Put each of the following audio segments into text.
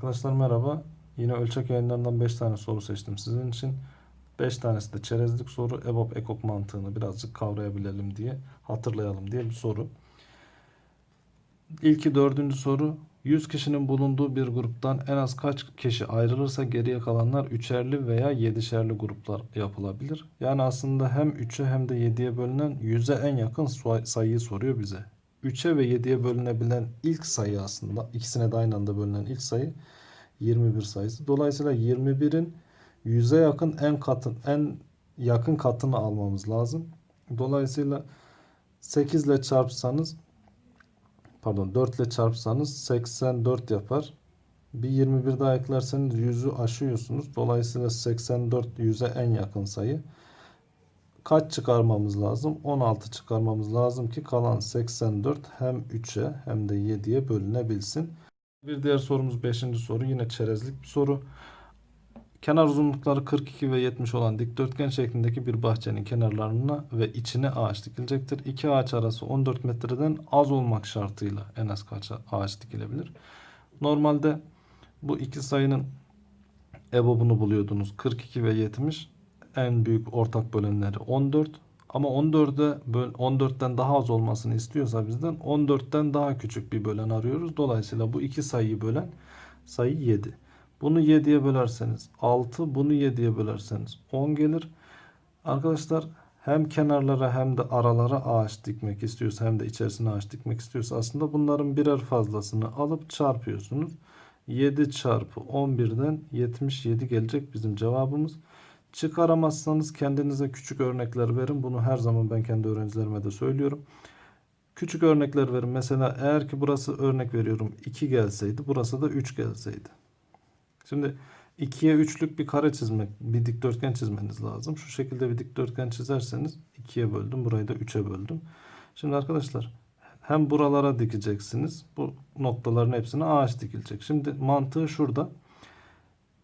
Arkadaşlar merhaba. Yine ölçek yayınlarından 5 tane soru seçtim sizin için. 5 tanesi de çerezlik soru. EBOB ekok mantığını birazcık kavrayabilelim diye, hatırlayalım diye bir soru. İlki dördüncü soru. 100 kişinin bulunduğu bir gruptan en az kaç kişi ayrılırsa geriye kalanlar üçerli veya yedişerli gruplar yapılabilir. Yani aslında hem 3'e hem de 7'ye bölünen 100'e en yakın sayıyı soruyor bize. 3'e ve 7'ye bölünebilen ilk sayı aslında ikisine de aynı anda bölünen ilk sayı 21 sayısı. Dolayısıyla 21'in 100'e yakın en katın en yakın katını almamız lazım. Dolayısıyla 8 ile çarpsanız pardon 4 ile çarpsanız 84 yapar. Bir 21 daha eklerseniz 100'ü aşıyorsunuz. Dolayısıyla 84 100'e en yakın sayı. Kaç çıkarmamız lazım? 16 çıkarmamız lazım ki kalan 84 hem 3'e hem de 7'ye bölünebilsin. Bir diğer sorumuz 5. soru. Yine çerezlik bir soru. Kenar uzunlukları 42 ve 70 olan dikdörtgen şeklindeki bir bahçenin kenarlarına ve içine ağaç dikilecektir. İki ağaç arası 14 metreden az olmak şartıyla en az kaç ağaç dikilebilir? Normalde bu iki sayının EBOB'unu buluyordunuz. 42 ve 70 en büyük ortak bölenleri 14 ama 14'e böl 14'ten daha az olmasını istiyorsa bizden 14'ten daha küçük bir bölen arıyoruz. Dolayısıyla bu iki sayıyı bölen sayı 7. Bunu 7'ye bölerseniz 6, bunu 7'ye bölerseniz 10 gelir. Arkadaşlar hem kenarlara hem de aralara ağaç dikmek istiyorsa hem de içerisine ağaç dikmek istiyorsa aslında bunların birer fazlasını alıp çarpıyorsunuz. 7 çarpı 11'den 77 gelecek bizim cevabımız. Çıkaramazsanız kendinize küçük örnekler verin. Bunu her zaman ben kendi öğrencilerime de söylüyorum. Küçük örnekler verin. Mesela eğer ki burası örnek veriyorum 2 gelseydi burası da 3 gelseydi. Şimdi 2'ye 3'lük bir kare çizmek, bir dikdörtgen çizmeniz lazım. Şu şekilde bir dikdörtgen çizerseniz 2'ye böldüm, burayı da 3'e böldüm. Şimdi arkadaşlar hem buralara dikeceksiniz. Bu noktaların hepsine ağaç dikilecek. Şimdi mantığı şurada.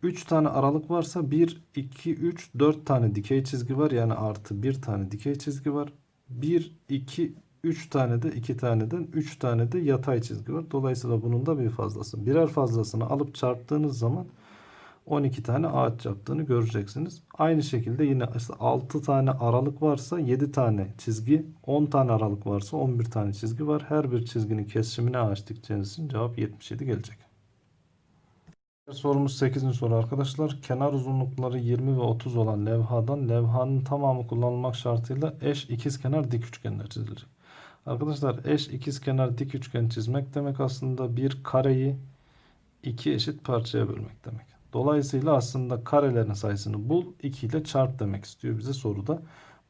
3 tane aralık varsa 1, 2, 3, 4 tane dikey çizgi var. Yani artı 1 tane dikey çizgi var. 1, 2, 3 tane de 2 taneden 3 tane de yatay çizgi var. Dolayısıyla bunun da bir fazlası. Birer fazlasını alıp çarptığınız zaman 12 tane ağaç yaptığını göreceksiniz. Aynı şekilde yine işte 6 tane aralık varsa 7 tane çizgi, 10 tane aralık varsa 11 tane çizgi var. Her bir çizginin kesişimine ağaç dikeceğiniz için cevap 77 gelecek. Sorumuz 8. soru arkadaşlar. Kenar uzunlukları 20 ve 30 olan levhadan levhanın tamamı kullanılmak şartıyla eş ikizkenar dik üçgenler çizilecek. Arkadaşlar eş ikizkenar dik üçgen çizmek demek aslında bir kareyi iki eşit parçaya bölmek demek. Dolayısıyla aslında karelerin sayısını bul 2 ile çarp demek istiyor bize soruda.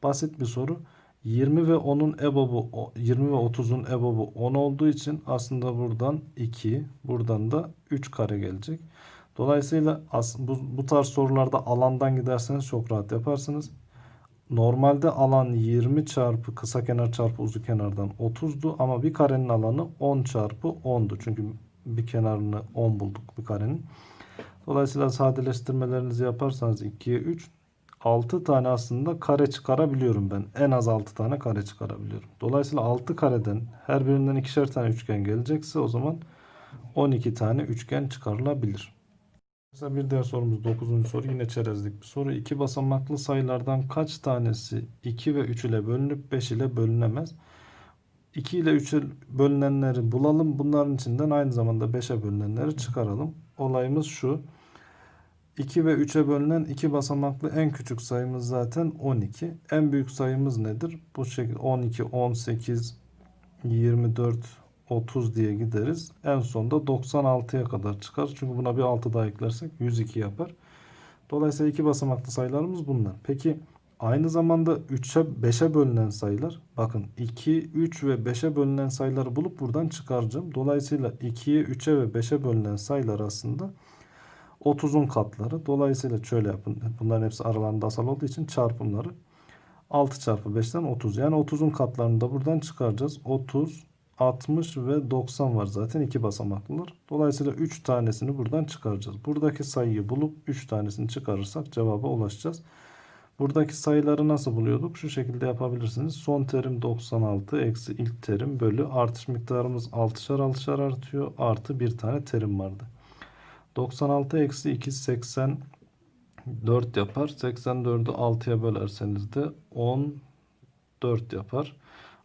Basit bir soru. 20 ve 10'un ebobu 20 ve 30'un ebobu 10 olduğu için aslında buradan 2, buradan da 3 kare gelecek. Dolayısıyla bu, bu tarz sorularda alandan giderseniz çok rahat yaparsınız. Normalde alan 20 çarpı kısa kenar çarpı uzun kenardan 30'du ama bir karenin alanı 10 çarpı 10'du. Çünkü bir kenarını 10 bulduk bir karenin. Dolayısıyla sadeleştirmelerinizi yaparsanız 2'ye 3 6 tane aslında kare çıkarabiliyorum ben. En az 6 tane kare çıkarabiliyorum. Dolayısıyla 6 kareden her birinden ikişer tane üçgen gelecekse o zaman 12 tane üçgen çıkarılabilir. Mesela bir diğer sorumuz 9. soru yine çerezlik bir soru. İki basamaklı sayılardan kaç tanesi 2 ve 3 ile bölünüp 5 ile bölünemez? 2 ile 3'e bölünenleri bulalım. Bunların içinden aynı zamanda 5'e bölünenleri çıkaralım. Olayımız şu. 2 ve 3'e bölünen iki basamaklı en küçük sayımız zaten 12. En büyük sayımız nedir? Bu şekilde 12, 18, 24, 30 diye gideriz. En sonunda 96'ya kadar çıkar. Çünkü buna bir 6 daha eklersek 102 yapar. Dolayısıyla iki basamaklı sayılarımız bunlar. Peki aynı zamanda 3'e 5'e bölünen sayılar. Bakın 2, 3 ve 5'e bölünen sayıları bulup buradan çıkaracağım. Dolayısıyla 2'ye, 3'e ve 5'e bölünen sayılar aslında 30'un katları. Dolayısıyla şöyle yapın. Bunların hepsi aralarında asal olduğu için çarpımları 6 çarpı 5'ten 30. Yani 30'un katlarını da buradan çıkaracağız. 30, 60 ve 90 var zaten iki basamaklılar. Dolayısıyla 3 tanesini buradan çıkaracağız. Buradaki sayıyı bulup 3 tanesini çıkarırsak cevaba ulaşacağız. Buradaki sayıları nasıl buluyorduk? Şu şekilde yapabilirsiniz. Son terim 96 eksi ilk terim bölü artış miktarımız 6'şar 6'şar artıyor. Artı bir tane terim vardı. 96 eksi 2 84 yapar. 84'ü 6'ya bölerseniz de 14 yapar.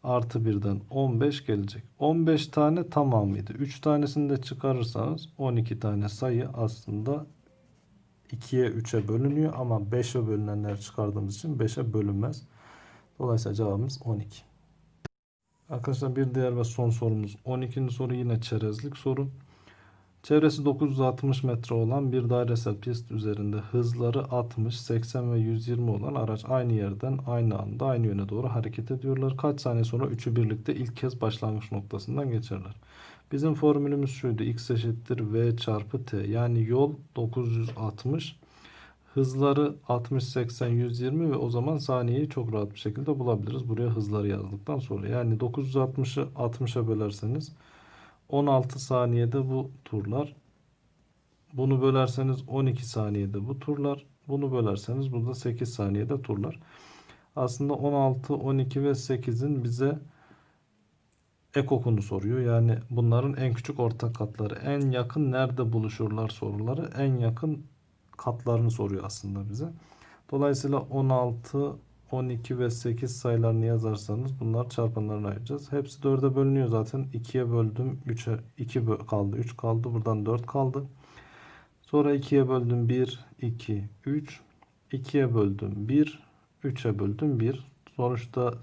Artı 1'den 15 gelecek. 15 tane tamamıydı. 3 tanesini de çıkarırsanız 12 tane sayı aslında 2'ye 3'e bölünüyor ama 5'e bölünenler çıkardığımız için 5'e bölünmez. Dolayısıyla cevabımız 12. Arkadaşlar bir diğer ve son sorumuz 12. soru yine çerezlik soru. Çevresi 960 metre olan bir dairesel pist üzerinde hızları 60, 80 ve 120 olan araç aynı yerden aynı anda aynı yöne doğru hareket ediyorlar. Kaç saniye sonra üçü birlikte ilk kez başlangıç noktasından geçerler. Bizim formülümüz şuydu. X eşittir V çarpı T. Yani yol 960. Hızları 60, 80, 120 ve o zaman saniyeyi çok rahat bir şekilde bulabiliriz. Buraya hızları yazdıktan sonra. Yani 960'ı 60'a bölerseniz 16 saniyede bu turlar. Bunu bölerseniz 12 saniyede bu turlar. Bunu bölerseniz burada 8 saniyede turlar. Aslında 16, 12 ve 8'in bize ekokunu soruyor. Yani bunların en küçük ortak katları. En yakın nerede buluşurlar soruları. En yakın katlarını soruyor aslında bize. Dolayısıyla 16, 12 ve 8 sayılarını yazarsanız bunlar çarpanlarını ayıracağız. Hepsi 4'e bölünüyor zaten. 2'ye böldüm. 3'e 2 bö- kaldı. 3 kaldı. Buradan 4 kaldı. Sonra 2'ye böldüm. 1, 2, 3. 2'ye böldüm. 1, 3'e böldüm. 1. Sonuçta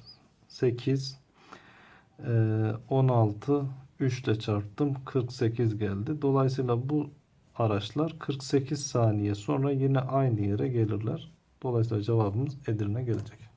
8, eee, 16, 3 ile çarptım. 48 geldi. Dolayısıyla bu araçlar 48 saniye sonra yine aynı yere gelirler. Dolayısıyla cevabımız Edirne gelecek.